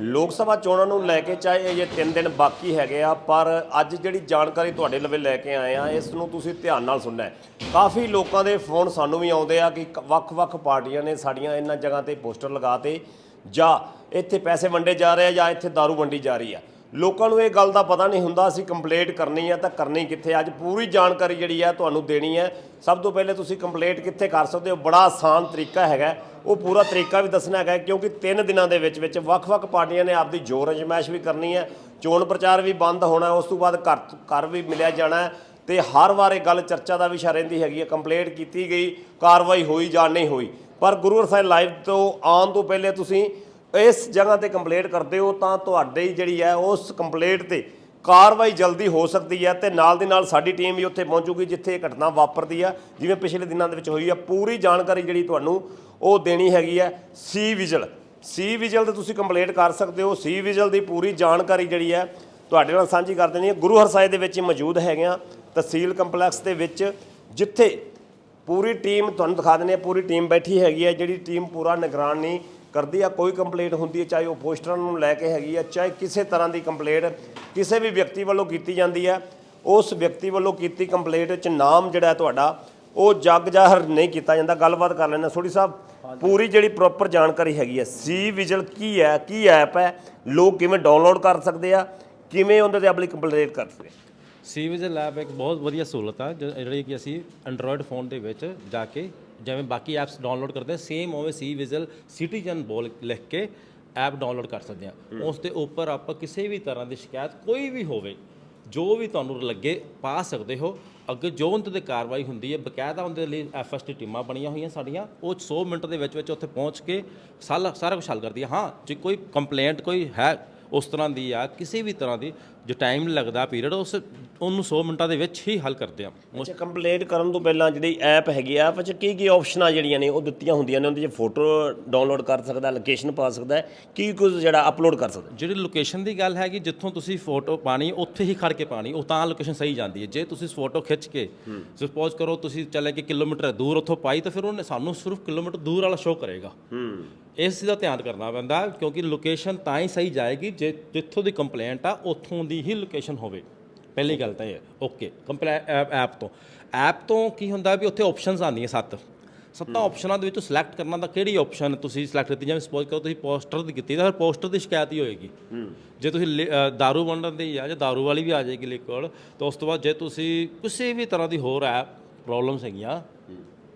ਲੋਕ ਸਭਾ ਚੋਣਾਂ ਨੂੰ ਲੈ ਕੇ ਚਾਹੇ ਇਹ 3 ਦਿਨ ਬਾਕੀ ਹੈਗੇ ਆ, ਪਰ ਅੱਜ ਜਿਹੜੀ ਜਾਣਕਾਰੀ ਤੁਹਾਡੇ ਲਵੇ ਲੈ ਕੇ ਆਏ ਆ, ਇਸ ਨੂੰ ਤੁਸੀਂ ਧਿਆਨ ਨਾਲ ਸੁਣਨਾ ਹੈ। ਕਾਫੀ ਲੋਕਾਂ ਦੇ ਫੋਨ ਸਾਨੂੰ ਵੀ ਆਉਂਦੇ ਆ ਕਿ ਵੱਖ-ਵੱਖ ਪਾਰਟੀਆਂ ਨੇ ਸਾਡੀਆਂ ਇਹਨਾਂ ਜਗ੍ਹਾ ਤੇ ਪੋਸਟਰ ਲਗਾਤੇ ਜਾਂ ਇੱਥੇ ਪੈਸੇ ਵੰਡੇ ਜਾ ਰਹੇ ਆ ਜਾਂ ਇੱਥੇ दारू ਵੰਡੀ ਜਾ ਰਹੀ ਆ। ਲੋਕਾਂ ਨੂੰ ਇਹ ਗੱਲ ਦਾ ਪਤਾ ਨਹੀਂ ਹੁੰਦਾ, ਅਸੀਂ ਕੰਪਲੇਂਟ ਕਰਨੀ ਹੈ ਤਾਂ ਕਰਨੀ ਕਿੱਥੇ ਅੱਜ ਪੂਰੀ ਜਾਣਕਾਰੀ ਜਿਹੜੀ ਹੈ ਤੁਹਾਨੂੰ ਦੇਣੀ ਹੈ ਸਭ ਤੋਂ ਪਹਿਲੇ ਤੁਸੀਂ ਕੰਪਲੇਂਟ ਕਿੱਥੇ ਕਰ ਸਕਦੇ ਹੋ? ਬੜਾ ਆਸਾਨ ਤਰੀਕਾ ਹੈਗਾ। ਉਹ ਪੂਰਾ ਤਰੀਕਾ ਵੀ ਦੱਸਣਾ ਹੈਗਾ, ਕਿਉਂਕਿ 3 ਦਿਨਾਂ ਦੇ ਵਿੱਚ ਵਿੱਚ ਵੱਖ-ਵੱਖ ਪਾਰਟੀਆਂ ਨੇ ਆਪਦੀ ਜੋਰ ਅਜਮਾਇਸ਼ ਵੀ ਕਰਨੀ ਹੈ ਚੋਣ ਪ੍ਰਚਾਰ ਵੀ ਬੰਦ ਹੋਣਾ, ਉਸ ਤੋਂ ਬਾਅਦ ਘਰ ਘਰ ਵੀ ਮਿਲਿਆ ਜਾਣਾ ਹੈ ਤੇ ਹਰ ਵਾਰ ਇਹ ਗੱਲ ਚਰਚਾ ਦਾ ਵਿਸ਼ਾ ਰਹਿੰਦੀ ਹੈਗੀ ਹੈ ਕੰਪਲੇਂਟ ਕੀਤੀ ਗਈ, ਕਾਰਵਾਈ ਹੋਈ ਜਾਂ ਨਹੀਂ ਹੋਈ। ਪਰ ਗੁਰੂ ਰਸਾਇਣ ਲਾਈਵ ਤੋਂ ਆਉਣ ਤੋਂ ਪਹਿਲੇ ਤੁਸੀਂ ਇਸ ਜਗ੍ਹਾ ਤੇ ਕੰਪਲੇਂਟ ਕਰਦੇ ਹੋ ਤਾਂ ਤੁਹਾਡੀ ਜਿਹੜੀ ਹੈ ਉਸ ਕੰਪਲੇਂਟ ਤੇ ਕਾਰਵਾਈ ਜਲਦੀ ਹੋ ਸਕਦੀ ਹੈ ਤੇ ਨਾਲ ਦੀ ਨਾਲ ਸਾਡੀ ਟੀਮ ਵੀ ਉੱਥੇ ਪਹੁੰਚੂਗੀ ਜਿੱਥੇ ਇਹ ਘਟਨਾ ਵਾਪਰਦੀ ਆ, ਜਿਵੇਂ ਪਿਛਲੇ ਦਿਨਾਂ ਦੇ ਵਿੱਚ ਹੋਈ ਆ, ਪੂਰੀ ਜਾਣਕਾਰੀ ਜਿਹੜੀ ਤੁਹਾਨੂੰ ਉਹ ਦੇਣੀ ਹੈਗੀ ਹੈ ਸੀ ਵਿਜਲ ਸੀ ਵਿਜਲ ਤੇ ਤੁਸੀਂ ਕੰਪਲੇਂਟ ਕਰ ਸਕਦੇ ਹੋ ਸੀ ਵਿਜਲ ਦੀ ਪੂਰੀ ਜਾਣਕਾਰੀ ਜਿਹੜੀ ਹੈ ਤੁਹਾਡੇ ਨਾਲ ਸਾਂਝੀ ਕਰ ਦੇਣੀ ਹੈ ਗੁਰੂ ਹਰਸਾਏ ਦੇ ਵਿੱਚ ਹੀ ਮੌਜੂਦ ਹੈਗੇ ਆ, ਤਹਿਸੀਲ ਕੰਪਲੈਕਸ ਦੇ ਵਿੱਚ, ਜਿੱਥੇ ਪੂਰੀ ਟੀਮ ਤੁਹਾਨੂੰ ਦਿਖਾ ਦਿੰਦੇ ਆ, ਪੂਰੀ ਟੀਮ ਬੈਠੀ ਹੈਗੀ ਹੈ ਜਿਹੜੀ ਟੀਮ ਪੂਰਾ ਨਿਗਰਾਨੀ ਕਰਦੀ ਆ, ਕੋਈ ਕੰਪਲੇਂਟ ਹੁੰਦੀ ਹੈ ਚਾਹੇ ਉਹ ਪੋਸਟਰਾਂ ਨੂੰ ਲੈ ਕੇ ਹੈਗੀ ਆ, ਚਾਹੇ ਕਿਸੇ ਤਰ੍ਹਾਂ ਦੀ ਕੰਪਲੇਂਟ ਕਿਸੇ ਵੀ ਵਿਅਕਤੀ ਵੱਲੋਂ ਕੀਤੀ ਜਾਂਦੀ ਹੈ ਉਸ ਵਿਅਕਤੀ ਵੱਲੋਂ ਕੀਤੀ ਕੰਪਲੇਂਟ 'ਚ ਨਾਮ ਜਿਹੜਾ ਹੈ ਤੁਹਾਡਾ, ਉਹ ਜੱਗ ਜ਼ਾਹਰ ਨਹੀਂ ਕੀਤਾ ਜਾਂਦਾ। ਗੱਲਬਾਤ ਕਰ ਲੈਣਾ ਸੋਢੀ ਸਾਹਿਬ, ਪੂਰੀ ਜਿਹੜੀ ਪ੍ਰੋਪਰ ਜਾਣਕਾਰੀ ਹੈਗੀ ਹੈ ਸੀ ਵਿਜਲ ਕੀ ਹੈ, ਕੀ ਐਪ ਹੈ, ਲੋਕ ਕਿਵੇਂ ਡਾਊਨਲੋਡ ਕਰ ਸਕਦੇ ਆ, ਕਿਵੇਂ ਉਹਦੇ ਤੇ ਆਪਣੀ ਕੰਪਲੇਂਟ ਕਰ ਸਕਦੇ ਸੀ ਵਿਜ਼ਲ ਐਪ ਇੱਕ ਬਹੁਤ ਵਧੀਆ ਸਹੂਲਤ ਆ, ਜ- ਜਿਹੜੀ ਕਿ ਅਸੀਂ ਐਂਡਰੋਇਡ ਫੋਨ ਦੇ ਵਿੱਚ ਜਾ ਕੇ ਜਿਵੇਂ ਬਾਕੀ ਐਪਸ ਡਾਊਨਲੋਡ ਕਰਦੇ ਸੇਮ ਉਵੇਂ ਸੀ ਵਿਜ਼ਲ ਸਿਟੀਜ਼ਨ ਬੋਲ ਲਿਖ ਕੇ ਐਪ ਡਾਊਨਲੋਡ ਕਰ ਸਕਦੇ ਹਾਂ। ਉਸ ਦੇ ਉੱਪਰ ਆਪਾਂ ਕਿਸੇ ਵੀ ਤਰ੍ਹਾਂ ਦੀ ਸ਼ਿਕਾਇਤ ਕੋਈ ਵੀ ਹੋਵੇ ਜੋ ਵੀ ਤੁਹਾਨੂੰ ਲੱਗੇ ਪਾ ਸਕਦੇ ਹੋ ਅੱਗੇ ਜੋ ਉਹਦੇ ਤੇ ਕਾਰਵਾਈ ਹੁੰਦੀ ਹੈ। ਬਕਾਇਦਾ ਉਹਦੇ ਲਈ ਐਫਐਸਟੀ ਟੀਮਾਂ ਬਣੀਆਂ ਹੋਈਆਂ ਸਾਡੀਆਂ ਉਹ 100 ਮਿੰਟ ਦੇ ਵਿੱਚ ਵਿੱਚ ਉੱਥੇ ਪਹੁੰਚ ਕੇ ਸਾਰਾ ਸਾਰਾ ਕੁਝ ਹੱਲ ਕਰਦੀ ਹੈ ਹਾਂ ਜੇ ਕੋਈ ਕੰਪਲੇਂਟ ਕੋਈ ਹੈ ਉਸ ਤਰ੍ਹਾਂ ਦੀ ਆ ਕਿਸੇ ਵੀ ਤਰ੍ਹਾਂ ਦੀ ਜੋ ਟਾਈਮ ਲੱਗਦਾ ਪੀਰੀਅਡ ਉਸ ਉਹਨੂੰ 100 ਮਿੰਟਾਂ ਦੇ ਵਿੱਚ ਹੀ ਹੱਲ ਕਰਦੇ ਆ। ਅੱਛਾ ਕੰਪਲੇਂਟ ਕਰਨ ਤੋਂ ਪਹਿਲਾਂ ਜਿਹੜੀ ਐਪ ਹੈਗੀ ਆ ਐਪ 'ਚ ਕੀ ਕੀ ਆਪਸ਼ਨਾਂ ਜਿਹੜੀਆਂ ਨੇ ਉਹ ਦਿੱਤੀਆਂ ਹੁੰਦੀਆਂ ਨੇ ਉਹਦੇ 'ਚ ਫੋਟੋ ਡਾਊਨਲੋਡ ਕਰ ਸਕਦਾ ਲੋਕੇਸ਼ਨ ਪਾ ਸਕਦਾ ਕੀ ਕੁਝ ਜਿਹੜਾ ਅਪਲੋਡ ਕਰ ਸਕਦਾ ਜਿਹੜੀ ਲੋਕੇਸ਼ਨ ਦੀ ਗੱਲ ਹੈਗੀ ਜਿੱਥੋਂ ਤੁਸੀਂ ਫੋਟੋ ਪਾਣੀ ਉੱਥੇ ਹੀ ਖੜ ਕੇ ਪਾਣੀ ਉਹ ਤਾਂ ਲੋਕੇਸ਼ਨ ਸਹੀ ਜਾਂਦੀ ਹੈ। ਜੇ ਤੁਸੀਂ ਫੋਟੋ ਖਿੱਚ ਕੇ ਸਪੋਜ਼ ਕਰੋ ਤੁਸੀਂ ਚੱਲੇ ਕਿ ਕਿਲੋਮੀਟਰ ਦੂਰ ਉੱਥੋਂ ਪਾਈ ਤਾਂ ਫਿਰ ਉਹਨੇ ਸਾਨੂੰ ਸਿਰਫ ਕਿਲੋਮੀਟਰ ਦੂਰ ਵਾਲਾ ਸ਼ੋਅ ਕਰੇਗਾ। ਹੂੰ। ਇਸ ਦਾ ਧਿਆਨ ਕਰਨਾ ਪੈਂਦਾ ਕਿਉਂਕਿ ਲੋਕੇਸ਼ਨ ਤਾਂ ਹੀ ਸਹੀ ਜਾਏਗੀ ਜੇ ਜਿੱਥੋਂ ਦੀ ਕੰਪਲੇਂਟ ਆ ਉੱਥੋਂ ਦੀ ਹੀ ਲੋਕੇਸ਼ਨ ਹੋਵੇ। ਪਹਿਲੀ ਗੱਲ ਤਾਂ ਇਹ ਹੈ। ਓਕੇ ਕੰਪਲੇਂਟ ਐਪ ਤੋਂ। ਐਪ ਤੋਂ ਕੀ ਹੁੰਦਾ ਵੀ ਉੱਥੇ ਆਪਸ਼ਨਸ ਆਉਂਦੀਆਂ ਸੱਤ। ਸੱਤਾਂ ਆਪਸ਼ਨਾਂ ਦੇ ਵਿੱਚੋਂ ਸਿਲੈਕਟ ਕਰਨਾ ਤਾਂ ਕਿਹੜੀ ਆਪਸ਼ਨ ਤੁਸੀਂ ਸਿਲੈਕਟ ਕੀਤੀ? ਜਿਵੇਂ ਸਪੋਜ਼ ਕਰੋ ਤੁਸੀਂ ਪੋਸਟਰ ਦੀ ਕੀਤੀ ਤਾਂ ਫਿਰ ਪੋਸਟਰ ਦੀ ਸ਼ਿਕਾਇਤ ਹੀ ਹੋਏਗੀ। ਜੇ ਤੁਸੀਂ ਦਾਰੂ ਵੰਡਣ ਦੀ ਆ ਜਾਂ ਦਾਰੂ ਵਾਲੀ ਵੀ ਆ ਜਾਏਗੀ ਲਿਕਵਿਡ ਤਾਂ ਉਸ ਤੋਂ ਬਾਅਦ ਜੇ ਤੁਸੀਂ ਕਿਸੇ ਵੀ ਤਰ੍ਹਾਂ ਦੀ ਹੋਰ ਐਪ ਪ੍ਰੋਬਲਮਸ ਹੈਗੀਆਂ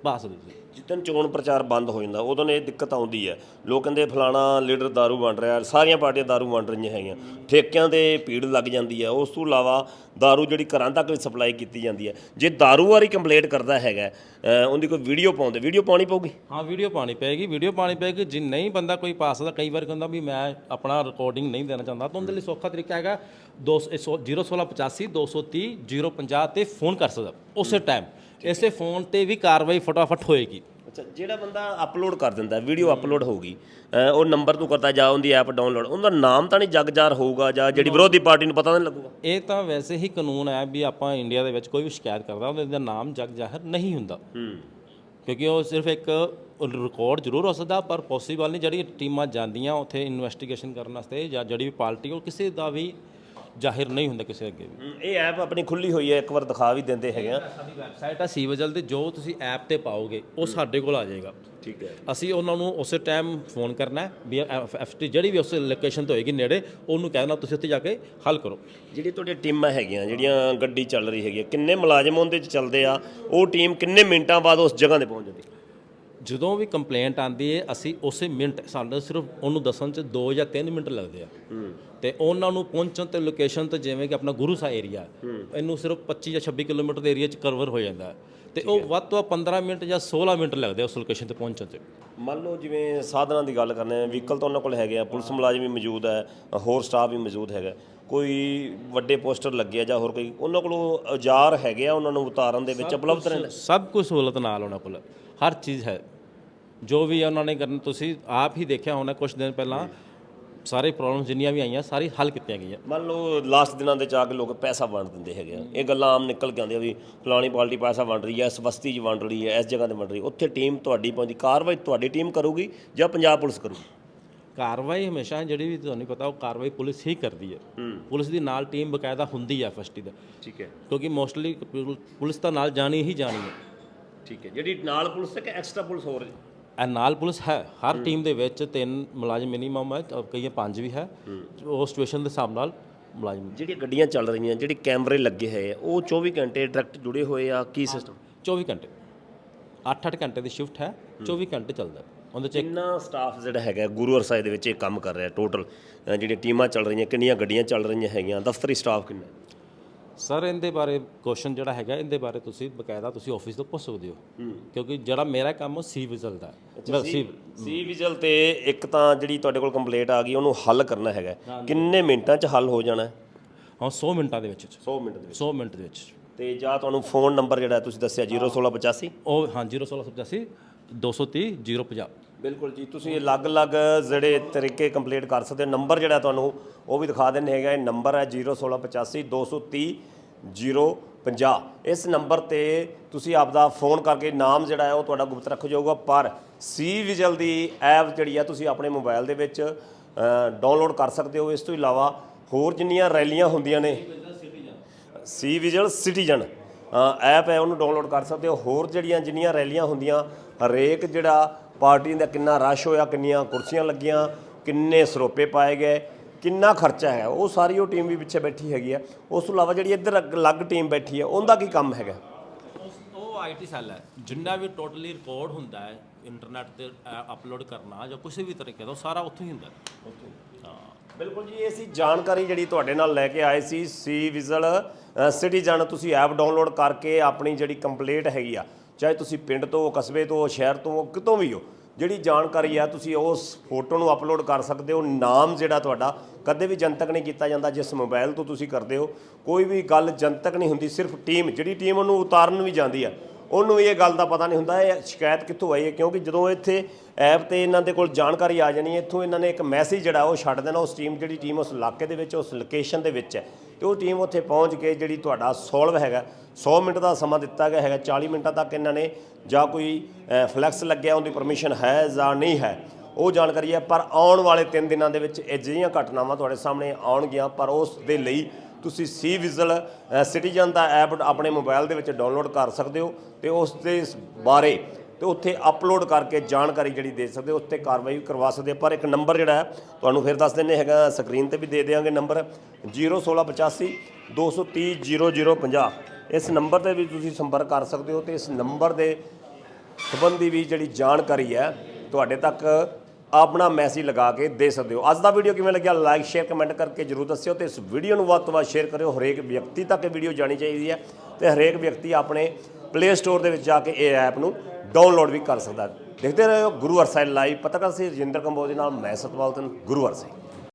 ਪਾ ਸਕਦੇ ਤੁਸੀਂ ਜਿੱਦਣ ਚੋਣ ਪ੍ਰਚਾਰ ਬੰਦ ਹੋ ਜਾਂਦਾ ਉਦੋਂ ਇਹ ਦਿੱਕਤ ਆਉਂਦੀ ਹੈ ਲੋਕ ਕਹਿੰਦੇ ਫਲਾਣਾ ਲੀਡਰ दारू ਵੰਡ ਰਿਹਾ ਸਾਰੀਆਂ ਪਾਰਟੀਆਂ दारू ਵੰਡ ਰਹੀਆਂ ਹੈਗੀਆਂ ਠੇਕਿਆਂ ਤੇ ਭੀੜ ਲੱਗ ਜਾਂਦੀ ਹੈ ਉਸ ਤੋਂ ਇਲਾਵਾ दारू ਜਿਹੜੀ ਘਰਾਂ ਤੱਕ ਵੀ ਸਪਲਾਈ ਕੀਤੀ ਜਾਂਦੀ ਹੈ ਜੇ दारू ਵਾਲੀ ਕੰਪਲੇਂਟ ਕਰਦਾ ਹੈਗਾ ਅ, ਉਹਦੀ ਕੋਈ ਵੀਡੀਓ ਪਾਉਂਦੇ ਵੀਡੀਓ ਪਾਉਣੀ ਪਊਗੀ ਹਾਂ ਵੀਡੀਓ ਪਾਣੀ ਪਏਗੀ ਵੀਡੀਓ ਪਾਣੀ ਪਏਗੀ ਜੇ ਨਹੀਂ ਬੰਦਾ ਕੋਈ ਪਾ ਸਕਦਾ ਕਈ ਵਾਰ ਕਹਿੰਦਾ ਵੀ ਮੈਂ ਆਪਣਾ ਰਿਕਾਰਡਿੰਗ ਨਹੀਂ ਦੇਣਾ ਚਾਹੁੰਦਾ ਤਾਂ ਉਹਦੇ ਲਈ ਸੌਖਾ ਤਰੀਕਾ ਹੈਗਾ 01685 230 050 ਤੇ ਫੋਨ ਕਰ ਸਕਦਾ ਉਸੇ ਟਾਈਮ ਇਸੇ ਫੋਨ ਤੇ ਵੀ ਕਾਰਵਾਈ ਫਟਾਫਟ ਹੋਏਗੀ। ਅੱਛਾ ਜਿਹੜਾ ਬੰਦਾ ਅਪਲੋਡ ਕਰ ਦਿੰਦਾ ਵੀਡੀਓ ਅਪਲੋਡ ਹੋਊਗੀ ਉਹ ਨੰਬਰ ਤੋਂ ਕਰਦਾ ਜਾਂ ਉਹਦੀ ਐਪ ਡਾਊਨਲੋਡ ਉਹਦਾ ਨਾਮ ਤਾਂ ਨਹੀਂ ਜਗਜਾਰ ਹੋਊਗਾ ਜਾਂ ਜਿਹੜੀ ਵਿਰੋਧੀ ਪਾਰਟੀ ਨੂੰ ਪਤਾ ਨਹੀਂ ਲੱਗੂਗਾ? ਇਹ ਤਾਂ ਵੈਸੇ ਹੀ ਕਾਨੂੰਨ ਹੈ ਵੀ ਆਪਾਂ ਇੰਡੀਆ ਦੇ ਵਿੱਚ ਕੋਈ ਵੀ ਸ਼ਿਕਾਇਤ ਕਰਦਾ ਉਹਦੇ ਦਾ ਨਾਮ ਜਗ ਜ਼ਾਹਰ ਨਹੀਂ ਹੁੰਦਾ। ਹੂੰ। ਕਿਉਂਕਿ ਉਹ ਸਿਰਫ ਇੱਕ ਰਿਕਾਰਡ ਜ਼ਰੂਰ ਹੋ ਸਕਦਾ ਪਰ ਪੋਸੀਬਲ ਨਹੀਂ ਜਿਹੜੀ ਟੀਮਾਂ ਜਾਂਦੀਆਂ ਉੱਥੇ ਇਨਵੈਸਟੀਗੇਸ਼ਨ ਕਰਨ ਵਾਸਤੇ ਜਾਂ ਜਿਹੜੀ ਵੀ ਪਾਰਟੀ ਉਹ ਕਿਸੇ ਦਾ ਵੀ ਜ਼ਾਹਿਰ ਨਹੀਂ ਹੁੰਦਾ ਕਿਸੇ ਅੱਗੇ ਵੀ। ਇਹ ਐਪ ਆਪਣੀ ਖੁੱਲੀ ਹੋਈ ਹੈ ਇੱਕ ਵਾਰ ਦਿਖਾ ਵੀ ਦਿੰਦੇ ਹੈਗੇ ਆ। ਸਾਡੀ ਵੈਬਸਾਈਟ ਆ ਸੀਵਜਲ ਤੇ ਜੋ ਤੁਸੀਂ ਐਪ ਤੇ ਪਾਓਗੇ ਉਹ ਸਾਡੇ ਕੋਲ ਆ ਜਾਏਗਾ। ਠੀਕ ਹੈ। ਅਸੀਂ ਉਹਨਾਂ ਨੂੰ ਉਸੇ ਟਾਈਮ ਫੋਨ ਕਰਨਾ ਹੈ ਵੀ ਐਫਟੀ ਜਿਹੜੀ ਵੀ ਉਸ ਲੋਕੇਸ਼ਨ ਤੇ ਹੋਏਗੀ ਨੇੜੇ ਉਹਨੂੰ ਕਹਿਣਾ ਤੁਸੀਂ ਉੱਥੇ ਜਾ ਕੇ ਹੱਲ ਕਰੋ। ਜਿਹੜੀ ਤੁਹਾਡੀ ਟੀਮਾਂ ਹੈਗੀਆਂ ਜਿਹੜੀਆਂ ਗੱਡੀ ਚੱਲ ਰਹੀ ਹੈਗੀ ਆ, ਕਿੰਨੇ ਮੁਲਾਜ਼ਮ ਉਹਦੇ ਚ ਚੱਲਦੇ ਆ ਉਹ ਟੀਮ ਕਿੰਨੇ ਮਿੰਟਾਂ ਬਾਅਦ ਉਸ ਜਗ੍ਹਾ ਤੇ ਪਹੁੰਚ ਜਾਂਦੀ? ਜਦੋਂ ਵੀ ਕੰਪਲੇਂਟ ਆਂਦੀ ਹੈ ਅਸੀਂ ਉਸੇ ਮਿੰਟ ਸਾਨੂੰ ਸਿਰਫ ਉਹਨੂੰ ਦੱਸਣ ਚ 2 ਜਾਂ 3 ਮਿੰਟ ਲੱਗਦੇ ਆ। ਤੇ ਉਹਨਾਂ ਨੂੰ ਪਹੁੰਚਣ ਤੇ ਲੋਕੇਸ਼ਨ ਤੇ ਜਿਵੇਂ ਕਿ ਆਪਣਾ ਗੁਰੂ ਸਾ ਏਰੀਆ ਇਹਨੂੰ ਸਿਰਫ 25 ਜਾਂ 26 ਕਿਲੋਮੀਟਰ ਦੇ ਏਰੀਆ ਚ ਕਵਰ ਹੋ ਜਾਂਦਾ। ਤੇ ਉਹ ਵੱਧ ਤੋਂ ਵੱਧ 15 ਮਿੰਟ ਜਾਂ 16 ਮਿੰਟ ਲੱਗਦੇ ਆ ਉਸ ਲੋਕੇਸ਼ਨ ਤੇ ਪਹੁੰਚਣ ਤੇ। ਮੰਨ ਲਓ ਜਿਵੇਂ ਸਾਧਨਾਂ ਦੀ ਗੱਲ ਕਰਨੇ ਆ ਵਹੀਕਲ ਤਾਂ ਉਹਨਾਂ ਕੋਲ ਹੈਗੇ ਆ ਪੁਲਿਸ ਮੁਲਾਜ਼ਮ ਵੀ ਮੌਜੂਦ ਹੈ ਹੋਰ ਸਟਾਫ ਵੀ ਮੌਜੂਦ ਹੈਗਾ ਕੋਈ ਵੱਡੇ ਪੋਸਟਰ ਲੱਗੇ ਆ ਜਾਂ ਹੋਰ ਕੋਈ ਉਹਨਾਂ ਕੋਲ ਔਜ਼ਾਰ ਹੈਗੇ ਆ ਉਹਨਾਂ ਨੂੰ ਉਤਾਰਨ ਦੇ ਵਿੱਚ ਉਪਲਬਧ ਨੇ ਸਭ ਕੁਝ ਸਹੂਲਤ ਨਾਲ ਉਹਨਾਂ ਕੋਲ ਹਰ ਚੀਜ਼ ਹੈ। ਜੋ ਵੀ ਉਹਨਾਂ ਨੇ ਕਰਨ ਤੁਸੀਂ ਆਪ ਹੀ ਦੇਖਿਆ ਹੋਣਾ ਕੁਝ ਦਿਨ ਪਹਿਲਾਂ ਸਾਰੇ ਪ੍ਰੋਬਲਮਸ ਜਿੰਨੀਆਂ ਵੀ ਆਈਆਂ ਸਾਰੀ ਹੱਲ ਕੀਤੀਆਂ ਗਈਆਂ। ਮੰਨ ਲਓ ਲਾਸਟ ਦਿਨਾਂ ਦੇ ਆ ਕੇ ਲੋਕ ਪੈਸਾ ਵੰਡ ਦਿੰਦੇ ਹੈਗੇ ਆ। ਇਹ ਗੱਲਾਂ ਆਮ ਨਿਕਲ ਕੇ ਆਉਂਦੀਆਂ ਵੀ ਫਲਾਣੀ ਪਾਰਟੀ ਪੈਸਾ ਵੰਡ ਰਹੀ ਹੈ ਇਸ ਬਸਤੀ 'ਚ ਵੰਡ ਰਹੀ ਹੈ ਇਸ ਜਗ੍ਹਾ ਤੇ ਵੰਡ ਰਹੀ ਹੈ। ਉੱਥੇ ਟੀਮ ਤੁਹਾਡੀ ਪਹੁੰਚਦੀ ਕਾਰਵਾਈ ਤੁਹਾਡੀ ਟੀਮ ਕਰੂਗੀ ਜਾਂ ਪੰਜਾਬ ਪੁਲਿਸ ਕਰੂਗੀ? ਕਾਰਵਾਈ ਹਮੇਸ਼ਾ ਜਿਹੜੀ ਵੀ ਤੁਹਾਨੂੰ ਪਤਾ ਉਹ ਕਾਰਵਾਈ ਪੁਲਿਸ ਹੀ ਕਰਦੀ ਹੈ। ਪੁਲਿਸ ਦੀ ਨਾਲ ਟੀਮ ਬਕਾਇਦਾ ਹੁੰਦੀ ਹੈ ਫਸਟੀ ਦਾ ਠੀਕ ਹੈ। ਕਿਉਂਕਿ ਮੋਸਟਲੀ ਪੁਲਿਸ ਤਾਂ ਨਾਲ ਜਾਣੀ ਹੀ ਜਾਣੀ ਹੈ। ਠੀਕ ਹੈ। ਜਿਹੜੀ ਨਾਲ ਪੁਲਿਸ ਤੇ ਕਿ ਐਕਸਟਰਾ ਪੁਲਿਸ ਹੋਰ ਇਹ ਨਾਲ ਪੁਲਿਸ ਹੈ ਹਰ ਟੀਮ ਦੇ ਵਿੱਚ ਤਿੰਨ ਮੁਲਾਜ਼ਮ ਮਿਨੀਮਮ ਹੈ ਔਰ ਕਈਆਂ ਪੰਜ ਵੀ ਹੈ। ਉਹ ਸਿਚੁਏਸ਼ਨ ਦੇ ਹਿਸਾਬ ਨਾਲ ਮੁਲਾਜ਼ਮ ਜਿਹੜੀਆਂ ਗੱਡੀਆਂ ਚੱਲ ਰਹੀਆਂ ਜਿਹੜੇ ਕੈਮਰੇ ਲੱਗੇ ਹੋਏ ਆ ਉਹ 24 ਘੰਟੇ ਡਾਇਰੈਕਟ ਜੁੜੇ ਹੋਏ ਆ ਕੀ ਸਿਸਟਮ 24 ਘੰਟੇ। 8-8 ਘੰਟੇ ਦੀ ਸ਼ਿਫਟ ਹੈ 24 ਘੰਟੇ ਚੱਲਦਾ। ਉਹਦੇ ਚ ਕਿੰਨਾ ਸਟਾਫ ਜਿਹੜਾ ਹੈਗਾ ਗੁਰੂ ਅਰਸਾਏ ਦੇ ਵਿੱਚ ਇਹ ਕੰਮ ਕਰ ਰਿਹਾ ਟੋਟਲ ਜਿਹੜੀਆਂ ਟੀਮਾਂ ਚੱਲ ਰਹੀਆਂ ਕਿੰਨੀਆਂ ਗੱਡੀਆਂ ਚੱਲ ਰਹੀਆਂ ਹੈਗੀਆਂ ਦਫ਼ਤਰੀ ਸਟਾਫ ਕਿੰਨਾ? ਸਰ ਇਹਦੇ ਬਾਰੇ ਕੁਐਸਚਨ ਜਿਹੜਾ ਹੈਗਾ ਇਹਦੇ ਬਾਰੇ ਤੁਸੀਂ ਬਕਾਇਦਾ ਤੁਸੀਂ ਆਫਿਸ ਤੋਂ ਪੁੱਛ ਸਕਦੇ ਹੋ। ਕਿਉਂਕਿ ਜਿਹੜਾ ਮੇਰਾ ਕੰਮ ਉਹ ਸੀ ਵਿਜ਼ਲ ਦਾ ਹੈ। ਸੀ ਸੀ ਵਿਜਲ ਤੇ ਇੱਕ ਤਾਂ ਜਿਹੜੀ ਤੁਹਾਡੇ ਕੋਲ ਕੰਪਲੇਂਟ ਆ ਗਈ ਉਹਨੂੰ ਹੱਲ ਕਰਨਾ ਹੈਗਾ ਕਿੰਨੇ ਮਿੰਟਾਂ 'ਚ ਹੱਲ ਹੋ ਜਾਣਾ ਹੈ? ਹਾਂ 100 ਮਿੰਟਾਂ ਦੇ ਵਿੱਚ। 100 ਮਿੰਟ ਦੇ ਵਿੱਚ। 100 ਮਿੰਟ ਦੇ ਵਿੱਚ। ਤੇ ਜਾਂ ਤੁਹਾਨੂੰ ਫੋਨ ਨੰਬਰ ਜਿਹੜਾ ਤੁਸੀਂ ਦੱਸਿਆ 01685 ਉਹ ਹਾਂ 01685 230 050 ਬਿਲਕੁਲ ਜੀ, ਤੁਸੀਂ ਅਲੱਗ-ਅਲੱਗ ਜਿਹੜੇ ਤਰੀਕੇ ਕੰਪਲੀਟ ਕਰ ਸਕਦੇ ਹੋ। ਨੰਬਰ ਜਿਹੜਾ ਤੁਹਾਨੂੰ ਉਹ ਵੀ ਦਿਖਾ ਦਿੰਨੇ ਹੈਗਾ ਇਹ ਨੰਬਰ ਹੈ 01685 230 050 ਇਸ ਨੰਬਰ ਤੇ ਤੁਸੀਂ ਆਪਦਾ ਫੋਨ ਕਰਕੇ ਨਾਮ ਜਿਹੜਾ ਹੈ ਉਹ ਤੁਹਾਡਾ ਗੁਪਤ ਰੱਖ ਜਾਊਗਾ। ਪਰ ਸੀ ਵਿਜਲ ਦੀ ਐਪ ਜਿਹੜੀ ਆ ਤੁਸੀਂ ਆਪਣੇ ਮੋਬਾਈਲ ਦੇ ਵਿੱਚ ਡਾਊਨਲੋਡ ਕਰ ਸਕਦੇ ਹੋ। ਇਸ ਤੋਂ ਇਲਾਵਾ ਹੋਰ ਜਿੰਨੀਆਂ ਰੈਲੀਆਂ ਹੁੰਦੀਆਂ ਨੇ ਸੀ ਵਿਜਲ ਸਿਟੀਜ਼ਨ ਐਪ ਹੈ, ਉਹਨੂੰ ਡਾਊਨਲੋਡ ਕਰ ਸਕਦੇ ਹੋ। ਹੋਰ ਜਿਹੜੀਆਂ ਜਿੰਨੀਆਂ ਰੈਲੀਆਂ ਹੁੰਦੀਆਂ, ਹਰੇਕ ਜਿਹੜਾ ਪਾਰਟੀ ਦਾ ਕਿੰਨਾ ਰਸ਼ ਹੋਇਆ ਕਿੰਨੀਆਂ ਕੁਰਸੀਆਂ ਲੱਗੀਆਂ ਕਿੰਨੇ ਸਰੋਪੇ ਪਾਏ ਗਏ ਕਿੰਨਾ ਖਰਚਾ ਹੈ? ਉਹ ਸਾਰੀ ਉਹ ਟੀਮ ਵੀ ਪਿੱਛੇ ਬੈਠੀ ਹੈਗੀ ਆ। ਉਸ ਤੋਂ ਇਲਾਵਾ ਜਿਹੜੀ ਇੱਧਰ ਅਲੱਗ ਟੀਮ ਬੈਠੀ ਹੈ ਉਹਦਾ ਕੀ ਕੰਮ ਹੈਗਾ? ਉਹ ਆਈਟੀ ਸੈੱਲ ਹੈ। ਜਿੰਨਾ ਵੀ ਟੋਟਲੀ ਰਿਕਾਰਡ ਹੁੰਦਾ ਹੈ ਇੰਟਰਨੈਟ ਤੇ ਅਪਲੋਡ ਕਰਨਾ ਜਾਂ ਕਿਸੇ ਵੀ ਤਰੀਕੇ ਦਾ ਉਹ ਸਾਰਾ ਉੱਥੋਂ ਹੀ ਹੁੰਦਾ ਹੈ। ਬਿਲਕੁਲ ਜੀ ਇਹ ਸੀ ਜਾਣਕਾਰੀ ਜਿਹੜੀ ਤੁਹਾਡੇ ਨਾਲ ਲੈ ਕੇ ਆਏ ਸੀ ਸੀ ਵਿਜ਼ਲ ਸਿਟੀਜ਼ਨ ਤੁਸੀਂ ਐਪ ਡਾਊਨਲੋਡ ਕਰਕੇ ਆਪਣੀ ਜਿਹੜੀ ਕੰਪਲੀਟ ਹੈਗੀ ਆ ਚਾਹੇ ਤੁਸੀਂ ਪਿੰਡ ਤੋਂ ਕਸਬੇ ਤੋਂ ਸ਼ਹਿਰ ਤੋਂ ਕਿਤੋਂ ਵੀ ਹੋ, ਜਿਹੜੀ ਜਾਣਕਾਰੀ ਆ, ਤੁਸੀਂ ਉਸ ਫੋਟੋ ਨੂੰ ਅਪਲੋਡ ਕਰ ਸਕਦੇ ਹੋ। ਨਾਮ ਜਿਹੜਾ ਤੁਹਾਡਾ ਕਦੇ ਵੀ ਜਨਤਕ ਨਹੀਂ ਕੀਤਾ ਜਾਂਦਾ, ਜਿਸ ਮੋਬਾਈਲ ਤੋਂ ਤੁਸੀਂ ਕਰਦੇ ਹੋ। ਕੋਈ ਵੀ ਗੱਲ ਜਨਤਕ ਨਹੀਂ ਹੁੰਦੀ, ਸਿਰਫ ਟੀਮ ਜਿਹੜੀ ਟੀਮ ਉਹਨੂੰ ਉਤਾਰਨ ਵੀ ਜਾਂਦੀ ਆ। ਉਹਨੂੰ ਇਹ ਗੱਲ ਦਾ ਪਤਾ ਨਹੀਂ ਹੁੰਦਾ, ਇਹ ਸ਼ਿਕਾਇਤ ਕਿੱਥੋਂ ਆਈ ਹੈ? ਕਿਉਂਕਿ ਜਦੋਂ ਇੱਥੇ ਐਪ ਤੇ ਇਹਨਾਂ ਦੇ ਕੋਲ ਜਾਣਕਾਰੀ ਆ ਜਾਣੀ ਹੈ, ਇੱਥੋਂ ਇਹਨਾਂ ਨੇ ਇੱਕ ਮੈਸੇਜ ਜਿਹੜਾ ਉਹ ਛੱਡ ਦੇਣਾ, ਉਸ ਟੀਮ ਜਿਹੜੀ ਟੀਮ ਉਸ ਇਲਾਕੇ ਦੇ ਵਿੱਚ, ਉਸ ਲੋਕੇਸ਼ਨ ਦੇ ਵਿੱਚ ਹੈ। ਤੇ ਉਹ ਟੀਮ ਉੱਥੇ ਪਹੁੰਚ ਕੇ ਜਿਹੜੀ ਤੁਹਾਡਾ ਸੋਲਵ ਹੈਗਾ 100 ਮਿੰਟ ਦਾ ਸਮਾਂ ਦਿੱਤਾ ਗਿਆ ਹੈਗਾ 40 ਮਿੰਟਾਂ ਤੱਕ ਇਹਨਾਂ ਨੇ ਜਾਂ ਕੋਈ ਫਲੈਕਸ ਲੱਗਿਆ, ਉਹਦੀ ਪਰਮਿਸ਼ਨ ਹੈ ਜਾਂ ਨਹੀਂ ਹੈ, ਉਹ ਜਾਣਕਾਰੀ ਹੈ, ਪਰ ਆਉਣ ਵਾਲੇ 3 ਦਿਨਾਂ ਦੇ ਵਿੱਚ ਅਜਿਹੀਆਂ ਘਟਨਾਵਾਂ ਤੁਹਾਡੇ ਸਾਹਮਣੇ ਆਉਣਗੀਆਂ, ਪਰ ਉਸ ਦੇ ਲਈ ਤੁਸੀਂ ਸੀ ਵਿਜ਼ਲ ਸਿਟੀਜ਼ਨ ਦਾ ਐਪ ਆਪਣੇ ਮੋਬਾਈਲ ਦੇ ਵਿੱਚ ਡਾਊਨਲੋਡ ਕਰ ਸਕਦੇ ਹੋ ਤੇ ਉਸ ਦੇ ਬਾਰੇ ਤੇ ਉੱਥੇ ਅਪਲੋਡ ਕਰਕੇ ਜਾਣਕਾਰੀ ਜਿਹੜੀ ਦੇ ਸਕਦੇ ਹੋ ਉੱਤੇ ਕਾਰਵਾਈ ਵੀ ਕਰਵਾ ਸਕਦੇ ਹੋ। ਪਰ ਇੱਕ ਨੰਬਰ ਜਿਹੜਾ ਹੈ, ਤੁਹਾਨੂੰ ਫਿਰ ਦੱਸ ਦਿੰਨੇ ਹੈਗਾ ਸਕਰੀਨ ਤੇ ਵੀ ਦੇ ਦੇਵਾਂਗੇ ਨੰਬਰ 01685 230 0050 ਇਸ ਨੰਬਰ ਤੇ ਵੀ ਤੁਸੀਂ ਸੰਪਰਕ ਕਰ ਸਕਦੇ ਹੋ ਤੇ ਇਸ ਨੰਬਰ ਦੇ ਸੰਬੰਧੀ ਵੀ ਜਿਹੜੀ ਜਾਣਕਾਰੀ ਹੈ, ਤੁਹਾਡੇ ਤੱਕ ਆਪਣਾ ਮੈਸੇਜ ਲਗਾ ਕੇ ਦੇ ਸਕਦੇ ਹੋ। ਅੱਜ ਦਾ ਵੀਡੀਓ ਕਿਵੇਂ ਲੱਗਿਆ? ਲਾਈਕ ਸ਼ੇਅਰ ਕਮੈਂਟ ਕਰਕੇ ਜਰੂਰ ਦੱਸਿਓ ਤੇ ਇਸ ਵੀਡੀਓ ਨੂੰ ਵੱਧ ਤੋਂ ਵੱਧ ਸ਼ੇਅਰ ਕਰਿਓ। ਹਰੇਕ ਵਿਅਕਤੀ ਤੱਕ ਇਹ ਵੀਡੀਓ ਜਾਣੀ ਚਾਹੀਦੀ ਹੈ ਤੇ ਹਰੇਕ ਵਿਅਕਤੀ ਆਪਣੇ ਪਲੇ ਸਟੋਰ ਦੇ ਵਿੱਚ ਜਾ ਕੇ ਇਹ ਐਪ ਨੂੰ ਡਾਊਨਲੋਡ ਵੀ ਕਰ ਸਕਦਾ ਹੈ। ਦੇਖਦੇ ਰਹੋ, ਗੁਰੂ ਅਰਸਾਈ ਲਾਈਵ ਪੱਤਰਕਾਰ ਸੀ ਰਜਿੰਦਰ ਕੰਬੋਜ ਦੇ ਨਾਲ ਮੈਂ ਸਤਪਾਲ ਸਿੰਘ ਗੁਰੂ ਹਰਸਾਈ